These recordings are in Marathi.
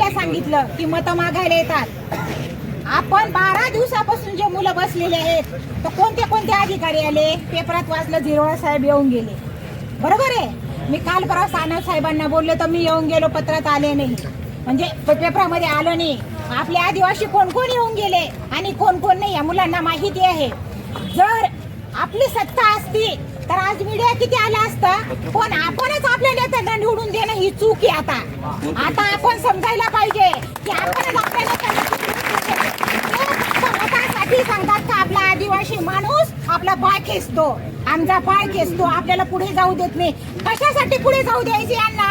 आपल्या सांगितलं की मतं मागायला येतात. आपण बारा दिवसापासून जे मुलं बसलेले आहेत तर कोणते कोणते अधिकारी आले? पेपरात वाचलं झिरोळा साहेब येऊन गेले. बरोबर आहे? मी काल परवा सानप साहेबांना बोललो तर मी येऊन गेलो पत्रात आले नाही. म्हणजे पेपरामध्ये आलो नाही. आपले आदिवासी कोण कोण येऊन गेले आणि कोण कोण नाही या मुलांना माहिती आहे. जर आपली सत्ता असती तर आज मीडिया किती आला असता? पण आपणच आपल्या नेत्यांना निवडून देणं ही चूक आहे आता. आता आपण समजायला पाहिजे की आपणच आपल्या नेत्यांना सांगतात का आपला आदिवासी माणूस आपला पाय खेचतो. आमचा पाय खेचतो. आपल्याला पुढे जाऊ देत नाही. कशासाठी पुढे जाऊ द्यायचे यांना?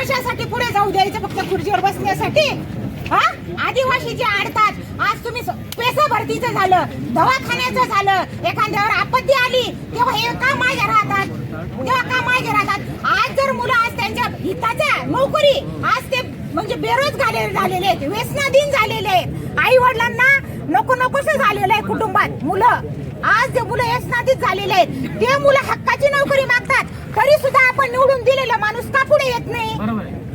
कशासाठी पुढे जाऊ द्यायचं फक्त खुर्चीवर बसण्यासाठी? हा? आदिवासी जे अडतात आज तुम्ही पैसा भरतीचं झालं दवाखान्याचं झालं. एखाद्यावर आपत्ती आली तेव्हा हे का मागे राहतात तेव्हा का मागे राहतात आज जर मुलं आज त्यांच्या हिताच्या नोकरी आज ते म्हणजे बेरोजगार झालेले आहेत. व्यसनाधीन झालेले आहेत. आई वडिलांना नको नकोस झालेलं आहे कुटुंबात. मुलं आज जे मुलं व्यसनाधीन झालेले आहेत ते मुलं हक्काची नोकरी मागतात. तरी सुद्धा आपण निवडून दिलेला माणूस का पुढे येत नाही?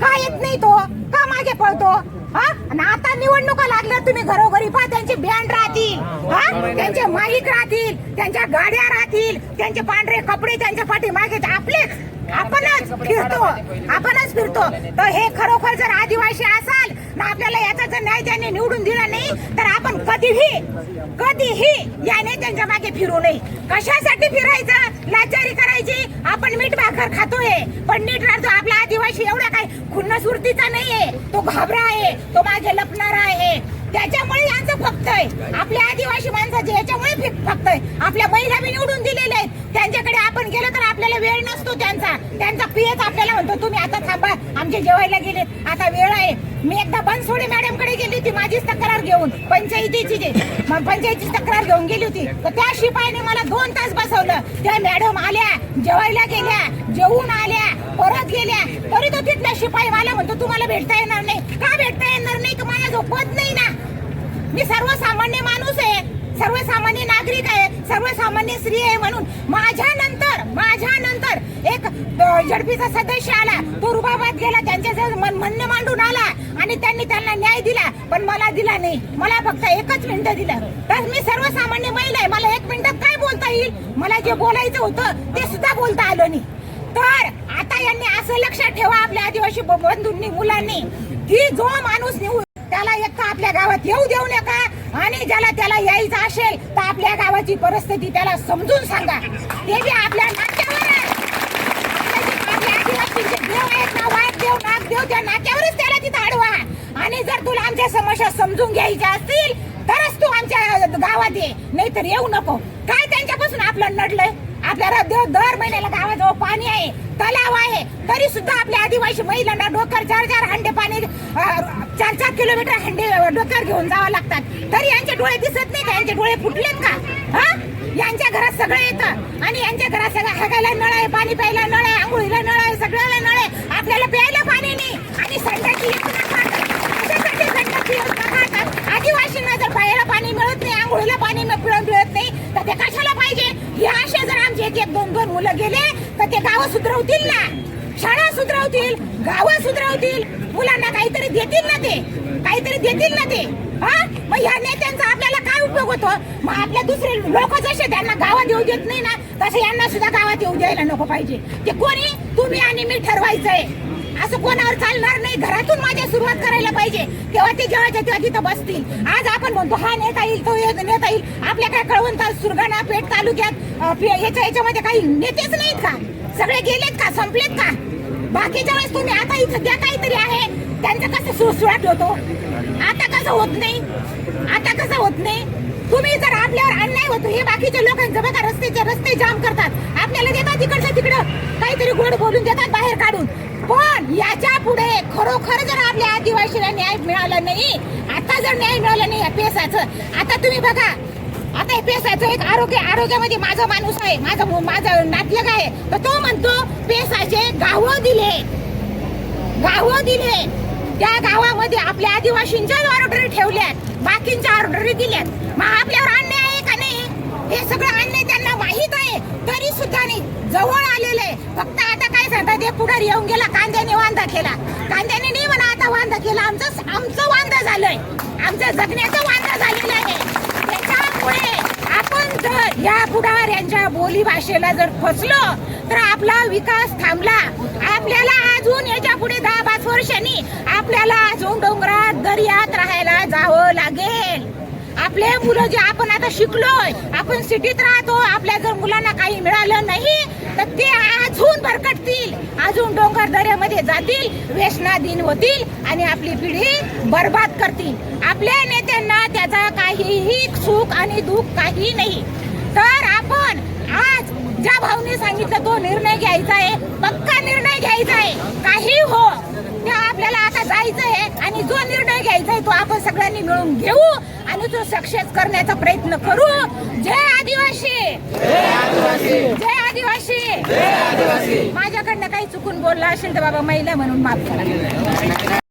का येत नाही तो? का मागे पळतो? हा? आता निवडणुका लागल्या तुम्ही घरोघरी पहा त्यांचे बँड राहतील. हा? त्यांचे माईक राहतील त्यांच्या गाड्या राहतील त्यांचे पांढरे कपडे त्यांच्या पाठी मागे आपलेच आपणच फिरतो. आपणच फिरतो. तर हे खरोखर जर आदिवासी असाल आपल्याला याचा जर न्याय त्यांनी निवडून दिला नाही तर आपण कधीही कधीही या नेत्यांच्या मागे फिरू नये. कशासाठी फिरायचं? लाचारी करायची. आपण मीठ भाकर खातोय पण नीट राहतो. आपला आदिवासी एवढा काय खुन्न सुरतीचा नाहीये. तो घाबरा आहे तो मागे लपणारा आहे. त्याच्यामुळे यांचं फक्त आहे. आपल्या आदिवासी माणसाचे याच्यामुळे फक्त आहे. आपल्या महिला बी निवडून दिलेल्या आहेत. त्यांच्याकडे आपण गेलो तर आपल्याला वेळ नसतो त्यांचा. त्यांचा पियच आपल्याला म्हणतो तुम्ही आता थांबा आमचे जेवायला गेले आता वेळ आहे. मी एकदा बनसोडे मॅडमकडे गेली होती माझीच तक्रार घेऊन पंचायतीची जे. पंचायतीची तक्रार घेऊन गेली होती. तर त्या शिपाईने मला दोन तास बसवलं. त्या मॅडम आल्या जेवायला गेल्या जेवून आल्या परत गेल्या. तरी तो तिथला शिपाई मला म्हणतो तुम्हाला भेटता येणार नाही. का भेटता येणार नाही? तर माझ्या झोपत नाही ना? मी सर्वसामान्य माणूस आहे. सर्वसामान्य नागरिक आहे सर्वसामान्य स्त्री आहे म्हणून माझ्या नंतर माझ्या नंतर एक झडपीचा सदस्य आला. तो रुबाबात गेला त्यांच्या मन म्हणणं मांडून आला आणि त्यांनी त्यांना न्याय दिला पण मला दिला नाही. मला फक्त एकच मिनिट दिलं. तर मी सर्वसामान्य महिला आहे. मला एक मिनिटात काय बोलता येईल? मला जे बोलायचं होतं ते सुद्धा बोलता आलं नाही. तर आता यांनी असं लक्षात ठेवा आपल्या आदिवासी बंधूंनी मुलांनी. की जो माणूस त्याला एक आपल्या गावात येऊ देऊ नका. आणि ज्याला त्याला यायचं असेल तर आपल्या गावाची परिस्थिती त्याला समजून सांगा. ते बी आपल्या नाक्यावर आहे. देव आहेत ना वाघदेव नागदेव त्या नाट्यावरच त्याला तिथं अडवा आणि जर तुला आमच्या समस्या समजून घ्यायच्या असतील तरच तू आमच्या गावात ये. नाहीतर येऊ नको. काय त्यांच्यापासून आपलं नडलंय? आपल्याला दर दर महिन्याला गावाजवळ पाणी आहे तलाव आहे. तरी सुद्धा आपल्या आदिवासी महिलांना डोकर चार चार हंडे पाणी चार चार किलोमीटर हंडे डोक्यावर घेऊन जावं लागतात. तरी यांचे डोळे दिसत नाही का? यांचे डोळे फुटलेत का? हा? यांच्या घरात सगळं येतं. आणि यांच्या घरात सगळं हागायला नळ आहे पाणी प्यायला नळ आहे आंघोळीला नळ आहे सगळ्याला नळ आहे. आपल्याला प्यायला पाणी नाही. आणि संडाची आदिवासींना जर प्यायला पाणी मिळत नाही आंघोळीला दोन मुलं गेले तर ते गाव सुधरवतील ना. शाळा सुधरवतील गाव सुधरवतील. मुलांना काहीतरी देतील ना ते. काहीतरी देतील ना ते. हा? मग ह्या नेत्यांचा आपल्याला काय उपयोग होतो? मग आपल्या दुसरे लोक जसे त्यांना गावात येऊ देत नाही ना तसे यांना सुद्धा गावात येऊ द्यायला नको पाहिजे. ते कोणी? तुम्ही आणि मी ठरवायचंय. असं कोणावर चालणार नाही. घरातून माझ्या सुरुवात करायला पाहिजे. तेव्हा ते जेव्हा तेव्हा तिथं बसतील. आज आपण म्हणतो हा नेता येईल तो नेता येईल. आपल्या काय कळवण सुरगाणा पेठ तालुक्यात याच्या याच्यामध्ये काही नेतेच नाहीत का? सगळे गेलेत का? संपलेत का? बाकीच्या वेळेस तुम्ही आता इथं ज्या काहीतरी आहे. त्यांचं कसं सुळसुळाट होतो? आता कसं होत नाही? आता कसं होत नाही? तुम्ही जर आपल्यावर अन्याय होतो हे बाकीच्या लोकांचं बघा रस्त्याचे रस्ते जाम करतात. आपल्याला देतात तिकडचं तिकडं. काहीतरी गोड बोलून देतात बाहेर काढून. पण याच्यापुढे खरोखर जर आपल्या आदिवासीला न्याय मिळाला नाही आता जर न्याय मिळाला नाही पेसाचं आता तुम्ही बघा आता हे पेसाचं एक आरोग्य आरोग्यामध्ये माझा माणूस आहे माझा माझा नातलग आहे तर तो म्हणतो पेसाचे गावं दिले. गावं दिले. त्या गावामध्ये आपल्या आदिवासींच्याच ऑर्डरी ठेवल्यात बाकींच्या ऑर्डरी दिल्यात. मग आपल्यावर अन्याय आहे का नाही? हे सगळं अन्याय त्यांना माहीत आहे तरी सुद्धा नाही. जवळ आलेले फक्त आता काय सांगतात ते पुढारी येऊन गेला कांद्याने वांदा केला. कांद्याने नाही म्हणा आता वांदा केला. आमचं आमचं वांदा झालंय. आमचं जगण्याचं वांदा झालेलं आहे. त्याच्यामुळे आपण जर या पुढाऱ्यांच्या बोली भाषेला जर फसलो तर आपला विकास थांबला. आपल्याला अजून याच्यापुढे दहा पाच वर्षांनी आपल्याला अजून डोंगरात दर्यात राहायला जा आपले मुलं जे आपण आता शिकलोय आपण सिटीत राहतो आपल्या जर मुलांना काही मिळालं नाही तर ते अजून भरकटतील अजून डोंगर दऱ्यामध्ये जातील व्यसनाधीन होतील आणि आपली पिढी बर्बाद करतील. आपल्या नेत्यांना त्याचा काहीही सुख आणि दुःख काही नाही. तर आपण आज ज्या भाऊने सांगितलं तो निर्णय घ्यायचा आहे पक्का निर्णय घ्यायचा आहे. काही हो जायचं आहे आणि जो निर्णय घ्यायचा आहे तो आपण सगळ्यांनी मिळून घेऊ आणि तो सक्सेस करण्याचा प्रयत्न करू. जय आदिवासी! जय आदिवासी! माझ्याकडनं काही चुकून बोलला असेल तर बाबा महिला म्हणून माफ करा.